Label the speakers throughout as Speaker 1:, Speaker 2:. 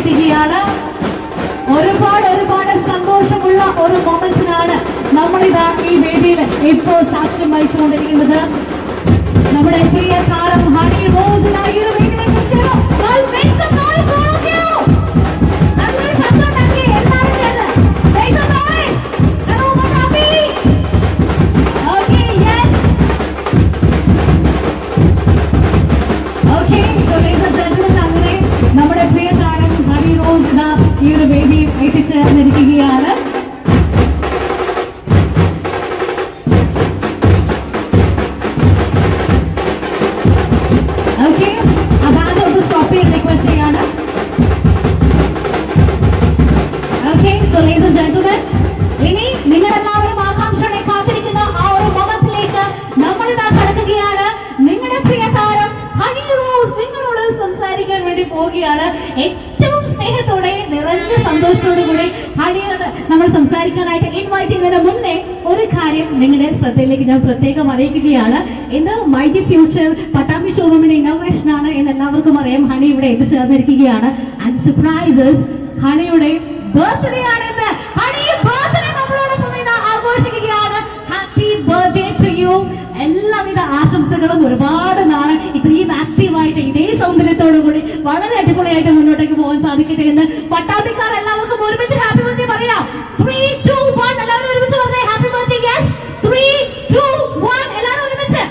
Speaker 1: എത്തിച്ചേർന്നിരിക്കുകയാണ് ഒരുപാട് ഒരുപാട് സന്തോഷമുള്ള ഒരു മൊമെന്റിനാണ് നമ്മളിതാ ഈ വേദിയിൽ ഇപ്പോൾ സാക്ഷ്യം വഹിച്ചുകൊണ്ടിരിക്കുന്നത്. നമ്മുടെ പ്രിയ താരം ഹണി റോസ് ഈ ഒരു വേദിയിൽ എത്തിച്ചേർന്നിരിക്കുകയാണ് ഓക്കെ ബാഗ് ഒന്ന് സ്റ്റോപ്പ് ചെയ്യാൻ റിക്വസ്റ്റ് ചെയ്യാണ്. ഓക്കെ സോ ഇനി നിങ്ങൾ എല്ലാവരും ആകാംക്ഷയോടെ കാത്തിരിക്കുന്ന ആ ഒരു മൊമെന്റിലേക്ക് നമ്മൾ ഇതാ കടക്കുകയാണ്. നിങ്ങളുടെ പ്രിയ താരം ഹണി സംസാരിക്കാൻ വേണ്ടി പോവുകയാണ്. ഏറ്റവും സ്നേഹത്തോടെ നിറഞ്ഞ സന്തോഷത്തോടു കൂടി ഹണിയോട് നമ്മൾ സംസാരിക്കാനായിട്ട് ഇൻവൈറ്റ് ചെയ്യുന്നതിന് മുന്നേ ഒരു കാര്യം നിങ്ങളുടെ ശ്രദ്ധയിലേക്ക് ഞാൻ പ്രത്യേകം അറിയിക്കുകയാണ്. ഇന്ന് മൈജി ഫ്യൂച്ചർ പട്ടാമ്പി ഷോറൂമിന്റെ ഇന്നോവേഷൻ ആണ് എന്ന് എല്ലാവർക്കും അറിയാം. ഹണി ഇവിടെ എത്തിച്ചേർന്നിരിക്കുകയാണ് ആൻഡ് സർപ്രൈസസ് ഹണിയുടെ ബർത്ത്ഡേ ആണ് ഇന്ന്. ഹണി ബർത്ത്ഡേ നമ്മളോടൊപ്പം ഇന്ന് ആഘോഷിക്കുകയാണ്. ഹാപ്പി ബർത്ത്ഡേ ടു യു എല്ലാവിധ ആശംസകളും ഒരുപാട് നാളെ ഇത്രയും ആക്റ്റീവായിട്ട് ഇതേ സൗന്ദര്യത്തോടു കൂടി വളരെ അടിപൊളിയായിട്ട് മുന്നോട്ടേക്ക് പോകാൻ സാധിക്കട്ടെ എന്ന് പട്ടാമ്പിക്കാർ എല്ലാവർക്കും ഒരുമിച്ച് ഹാപ്പി ബർത്ത്ഡേ പറയാം. ത്രീ ടു വൺ എല്ലാവരും ഒരുമിച്ച് പറഞ്ഞേ happy birthday yes three two one എല്ലാവരും ഒരുമിച്ച്.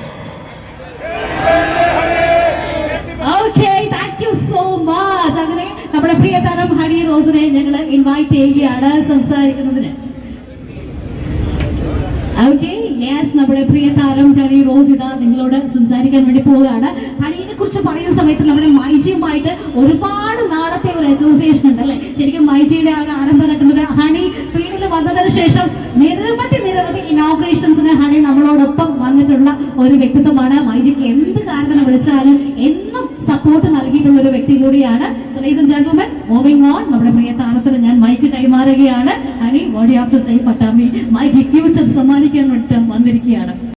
Speaker 1: Okay thank you so much അങ്ങനെ നമ്മുടെ പ്രിയ താരം ഹണി റോസിനെ ഞങ്ങൾ ഇൻവൈറ്റ് ചെയ്യുകയാണ് സംസാരിക്കുന്നതിന്. ഓക്കെ യെസ് നമ്മുടെ പ്രിയ താരം ഹണി റോസ് ഇതാ നിങ്ങളോട് സംസാരിക്കാൻ വേണ്ടി പോവുകയാണ്. ഹണിയെ കുറിച്ച് പറയുന്ന സമയത്ത് നമ്മുടെ മൈജിയുമായിട്ട് ഒരുപാട് നാളത്തെ ഒരു അസോസിയേഷൻ ഉണ്ട് അല്ലെ? ശരിക്കും മൈജിയുടെ ആ ഒരു ആരംഭഘട്ടത്തിൽ ഹണി ഫീൽഡിൽ വന്നതിന് ശേഷം നിരവധി നിരവധി ഇനോഗ്രേഷൻസിന് ഹണി നമ്മളോടൊപ്പം വന്നിട്ടുള്ള ഒരു വ്യക്തിത്വമാണ് മൈജിക്ക്. എന്ത് കാര്യത്തിന് വിളിച്ചാലും എന്നും സപ്പോർട്ട് നൽകിയിട്ടുള്ള ഒരു വ്യക്തി കൂടിയാണ്. So ladies and gentlemen moving on നമ്മുടെ പ്രിയ താരത്തിന് ഞാൻ അനി കൈമാറുകയാണ് honey what you have to say Pattambi myG future സമ്മാനിക്കാൻ വേണ്ടിയിട്ട് വന്നിരിക്കുകയാണ്.